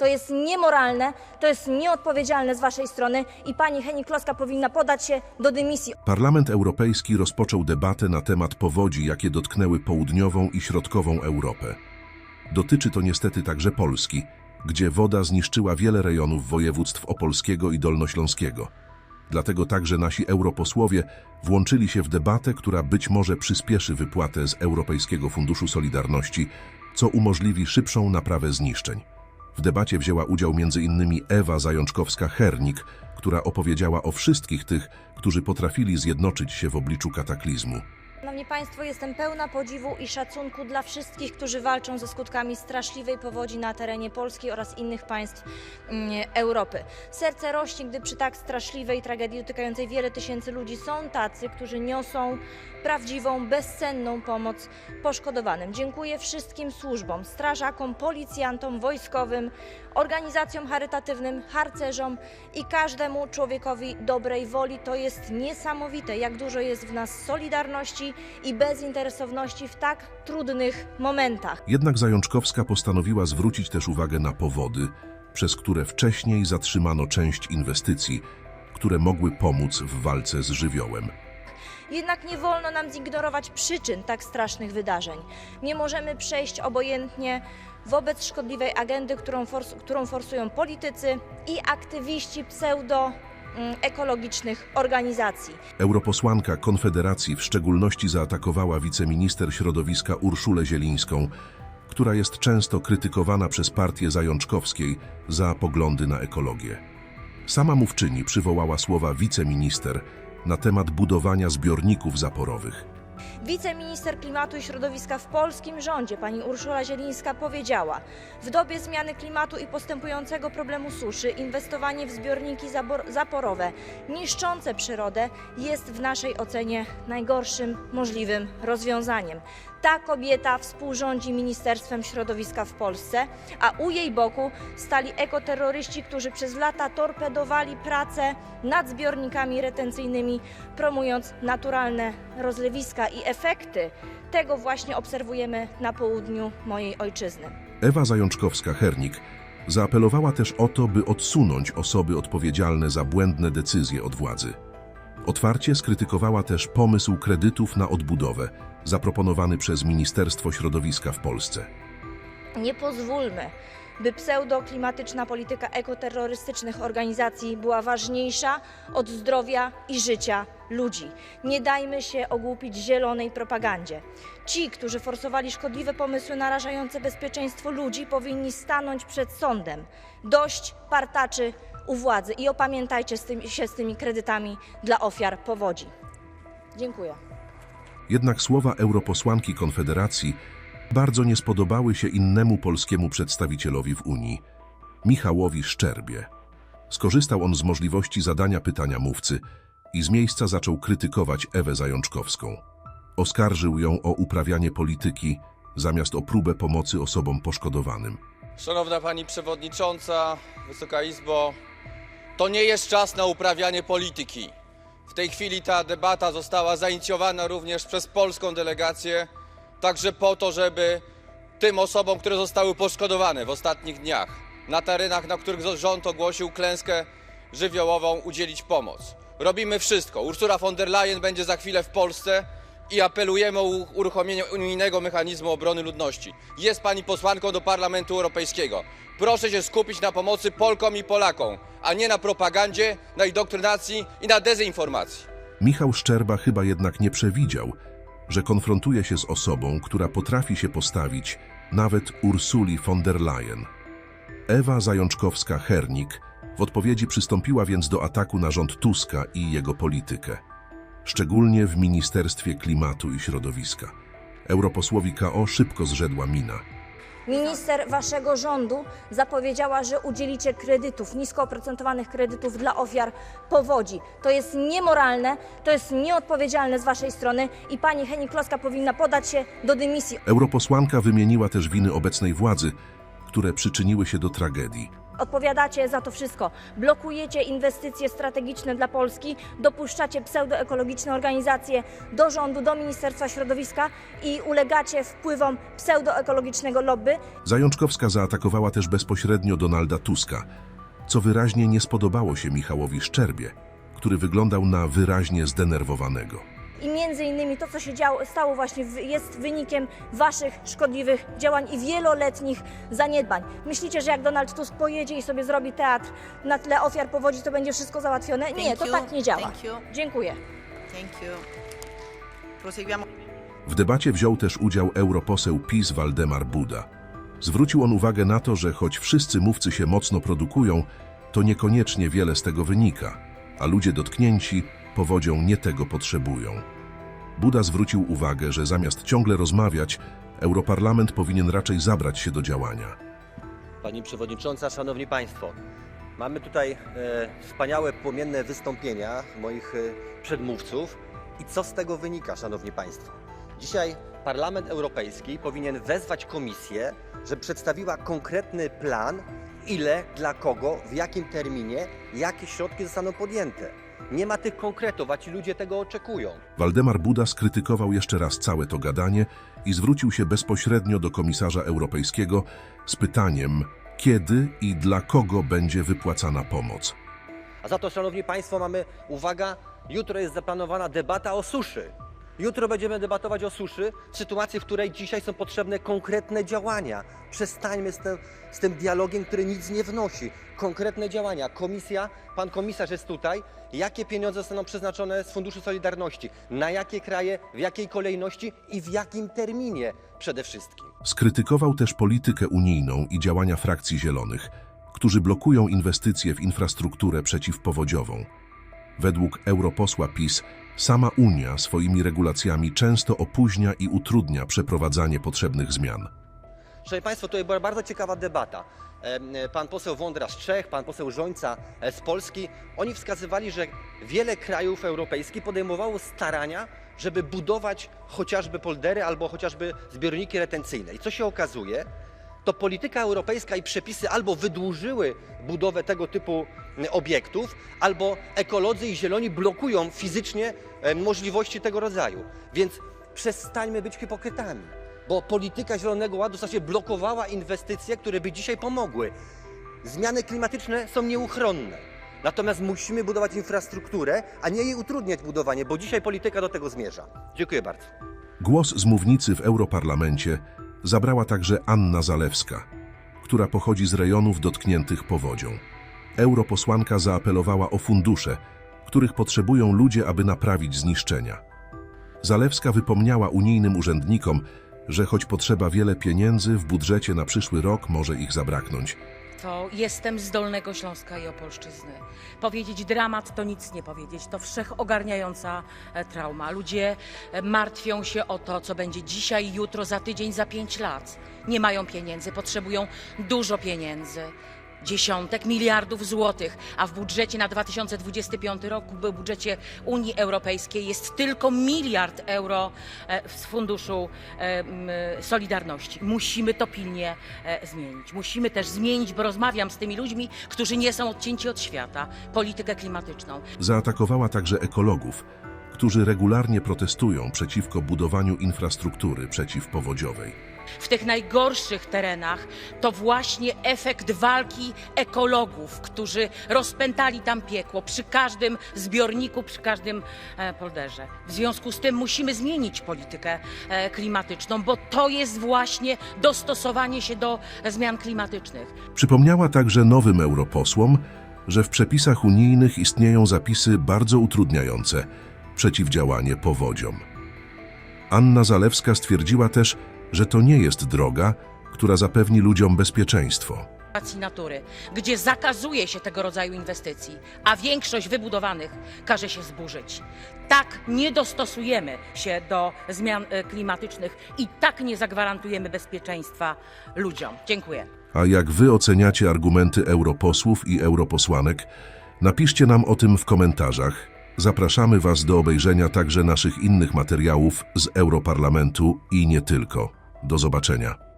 To jest niemoralne, to jest nieodpowiedzialne z waszej strony i pani Henik-Kloska powinna podać się do dymisji. Parlament Europejski rozpoczął debatę na temat powodzi, jakie dotknęły południową i środkową Europę. Dotyczy to niestety także Polski, gdzie woda zniszczyła wiele rejonów województw opolskiego i dolnośląskiego. Dlatego także nasi europosłowie włączyli się w debatę, która być może przyspieszy wypłatę z Europejskiego Funduszu Solidarności, co umożliwi szybszą naprawę zniszczeń. W debacie wzięła udział m.in. Ewa Zajączkowska-Hernik, która opowiedziała o wszystkich tych, którzy potrafili zjednoczyć się w obliczu kataklizmu. Szanowni Państwo, jestem pełna podziwu i szacunku dla wszystkich, którzy walczą ze skutkami straszliwej powodzi na terenie Polski oraz innych państw mm, Europy. Serce rośnie, gdy przy tak straszliwej tragedii dotykającej wiele tysięcy ludzi są tacy, którzy niosą prawdziwą, bezcenną pomoc poszkodowanym. Dziękuję wszystkim służbom, strażakom, policjantom, wojskowym, organizacjom charytatywnym, harcerzom i każdemu człowiekowi dobrej woli. To jest niesamowite, jak dużo jest w nas solidarności i bezinteresowności w tak trudnych momentach. Jednak Zajączkowska postanowiła zwrócić też uwagę na powody, przez które wcześniej zatrzymano część inwestycji, które mogły pomóc w walce z żywiołem. Jednak nie wolno nam zignorować przyczyn tak strasznych wydarzeń. Nie możemy przejść obojętnie wobec szkodliwej agendy, którą, fors- którą forsują politycy i aktywiści pseudo-ekologicznych organizacji. Europosłanka Konfederacji w szczególności zaatakowała wiceminister środowiska Urszulę Zielińską, która jest często krytykowana przez partię Zajączkowskiej za poglądy na ekologię. Sama mówczyni przywołała słowa wiceminister na temat budowania zbiorników zaporowych. Wiceminister Klimatu i Środowiska w polskim rządzie, pani Urszula Zielińska, powiedziała: W dobie zmiany klimatu i postępującego problemu suszy, inwestowanie w zbiorniki zaporowe niszczące przyrodę jest w naszej ocenie najgorszym możliwym rozwiązaniem. Ta kobieta współrządzi Ministerstwem Środowiska w Polsce, a u jej boku stali ekoterroryści, którzy przez lata torpedowali pracę nad zbiornikami retencyjnymi, promując naturalne rozlewiska i efekty tego właśnie obserwujemy na południu mojej ojczyzny. Ewa Zajączkowska-Hernik zaapelowała też o to, by odsunąć osoby odpowiedzialne za błędne decyzje od władzy. Otwarcie skrytykowała też pomysł kredytów na odbudowę zaproponowany przez Ministerstwo Środowiska w Polsce. Nie pozwólmy, by pseudoklimatyczna polityka ekoterrorystycznych organizacji była ważniejsza od zdrowia i życia ludzi. Nie dajmy się ogłupić zielonej propagandzie. Ci, którzy forsowali szkodliwe pomysły narażające bezpieczeństwo ludzi, powinni stanąć przed sądem. Dość partaczy u władzy i opamiętajcie z się z tymi kredytami dla ofiar powodzi. Dziękuję. Jednak słowa europosłanki Konfederacji bardzo nie spodobały się innemu polskiemu przedstawicielowi w Unii, Michałowi Szczerbie. Skorzystał on z możliwości zadania pytania mówcy i z miejsca zaczął krytykować Ewę Zajączkowską. Oskarżył ją o uprawianie polityki zamiast o próbę pomocy osobom poszkodowanym. Szanowna Pani Przewodnicząca, Wysoka Izbo, to nie jest czas na uprawianie polityki. W tej chwili ta debata została zainicjowana również przez polską delegację, także po to, żeby tym osobom, które zostały poszkodowane w ostatnich dniach na terenach, na których rząd ogłosił klęskę żywiołową, udzielić pomoc. Robimy wszystko. Ursula von der Leyen będzie za chwilę w Polsce i apelujemy o uruchomienie unijnego mechanizmu obrony ludności. Jest pani posłanką do Parlamentu Europejskiego. Proszę się skupić na pomocy Polkom i Polakom, a nie na propagandzie, na indoktrynacji i na dezinformacji. Michał Szczerba chyba jednak nie przewidział, że konfrontuje się z osobą, która potrafi się postawić nawet Ursuli von der Leyen. Ewa Zajączkowska-Hernik w odpowiedzi przystąpiła więc do ataku na rząd Tuska i jego politykę, szczególnie w Ministerstwie Klimatu i Środowiska. Europosłowi KO szybko zrzedła mina. Minister waszego rządu zapowiedziała, że udzielicie kredytów, nisko oprocentowanych kredytów dla ofiar powodzi. To jest niemoralne, to jest nieodpowiedzialne z waszej strony i pani Henik-Kloska powinna podać się do dymisji. Europosłanka wymieniła też winy obecnej władzy, które przyczyniły się do tragedii. Odpowiadacie za to wszystko. Blokujecie inwestycje strategiczne dla Polski, dopuszczacie pseudoekologiczne organizacje do rządu, do Ministerstwa Środowiska i ulegacie wpływom pseudoekologicznego lobby. Zajączkowska zaatakowała też bezpośrednio Donalda Tuska, co wyraźnie nie spodobało się Michałowi Szczerbie, który wyglądał na wyraźnie zdenerwowanego. I między innymi to, co się działo, stało właśnie, w- jest wynikiem waszych szkodliwych działań i wieloletnich zaniedbań. Myślicie, że jak Donald Tusk pojedzie i sobie zrobi teatr na tle ofiar powodzi, to będzie wszystko załatwione? Nie, to tak nie działa. Thank you. Dziękuję. Thank you. Proseguiamo. W debacie wziął też udział europoseł PiS Waldemar Buda. Zwrócił on uwagę na to, że choć wszyscy mówcy się mocno produkują, to niekoniecznie wiele z tego wynika, a ludzie dotknięci powodzią nie tego potrzebują. Buda zwrócił uwagę, że zamiast ciągle rozmawiać, Europarlament powinien raczej zabrać się do działania. Pani Przewodnicząca, Szanowni Państwo, mamy tutaj e, wspaniałe, płomienne wystąpienia moich e, przedmówców. I co z tego wynika, Szanowni Państwo? Dzisiaj Parlament Europejski powinien wezwać Komisję, żeby przedstawiła konkretny plan, ile, dla kogo, w jakim terminie, jakie środki zostaną podjęte. Nie ma tych konkretów, a ci ludzie tego oczekują. Waldemar Buda skrytykował jeszcze raz całe to gadanie i zwrócił się bezpośrednio do komisarza europejskiego z pytaniem, kiedy i dla kogo będzie wypłacana pomoc. A za to, Szanowni Państwo, mamy, uwaga, jutro jest zaplanowana debata o suszy. Jutro będziemy debatować o suszy sytuacji, w której dzisiaj są potrzebne konkretne działania. Przestańmy z tym, z tym dialogiem, który nic nie wnosi. Konkretne działania. Komisja, pan komisarz jest tutaj. Jakie pieniądze zostaną przeznaczone z Funduszu Solidarności? Na jakie kraje, w jakiej kolejności i w jakim terminie przede wszystkim? Skrytykował też politykę unijną i działania frakcji zielonych, którzy blokują inwestycje w infrastrukturę przeciwpowodziową. Według europosła PiS sama Unia swoimi regulacjami często opóźnia i utrudnia przeprowadzanie potrzebnych zmian. Szanowni Państwo, to była bardzo ciekawa debata. Pan poseł Wądra z Czech, pan poseł Żońca e, z Polski, oni wskazywali, że wiele krajów europejskich podejmowało starania, żeby budować chociażby poldery albo chociażby zbiorniki retencyjne. I co się okazuje? To polityka europejska i przepisy albo wydłużyły budowę tego typu obiektów, albo ekolodzy i zieloni blokują fizycznie możliwości tego rodzaju. Więc przestańmy być hipokrytami bo polityka Zielonego Ładu w zasadzie blokowała inwestycje, które by dzisiaj pomogły. Zmiany klimatyczne są nieuchronne. Natomiast musimy budować infrastrukturę, a nie jej utrudniać budowanie, bo dzisiaj polityka do tego zmierza. Dziękuję bardzo. Głos z mównicy w Europarlamencie zabrała także Anna Zalewska, która pochodzi z rejonów dotkniętych powodzią. Europosłanka zaapelowała o fundusze, których potrzebują ludzie, aby naprawić zniszczenia. Zalewska wypomniała unijnym urzędnikom, że choć potrzeba wiele pieniędzy, w budżecie na przyszły rok może ich zabraknąć. To jestem z Dolnego Śląska i Opolszczyzny. Powiedzieć dramat to nic nie powiedzieć. To wszechogarniająca e, trauma. Ludzie e, martwią się o to, co będzie dzisiaj, jutro, za tydzień, za pięć lat. Nie mają pieniędzy, potrzebują dużo pieniędzy. Dziesiątek miliardów złotych, a w budżecie na 2025 rok, w budżecie Unii Europejskiej jest tylko miliard euro e, z Funduszu e, Solidarności. Musimy to pilnie e, zmienić. Musimy też zmienić, bo rozmawiam z tymi ludźmi, którzy nie są odcięci od świata, politykę klimatyczną. Zaatakowała także ekologów, którzy regularnie protestują przeciwko budowaniu infrastruktury przeciwpowodziowej. W tych najgorszych terenach to właśnie efekt walki ekologów, którzy rozpętali tam piekło przy każdym zbiorniku, przy każdym e, polderze. W związku z tym musimy zmienić politykę e, klimatyczną, bo to jest właśnie dostosowanie się do zmian klimatycznych. Przypomniała także nowym europosłom, że w przepisach unijnych istnieją zapisy bardzo utrudniające przeciwdziałanie powodziom. Anna Zalewska stwierdziła też, że to nie jest droga, która zapewni ludziom bezpieczeństwo. Natury, gdzie zakazuje się tego rodzaju inwestycji, a większość wybudowanych każe się zburzyć. Tak nie dostosujemy się do zmian e, klimatycznych i tak nie zagwarantujemy bezpieczeństwa ludziom. Dziękuję. A jak wy oceniacie argumenty europosłów i europosłanek? Napiszcie nam o tym w komentarzach. Zapraszamy Was do obejrzenia także naszych innych materiałów z Europarlamentu i nie tylko. Do zobaczenia.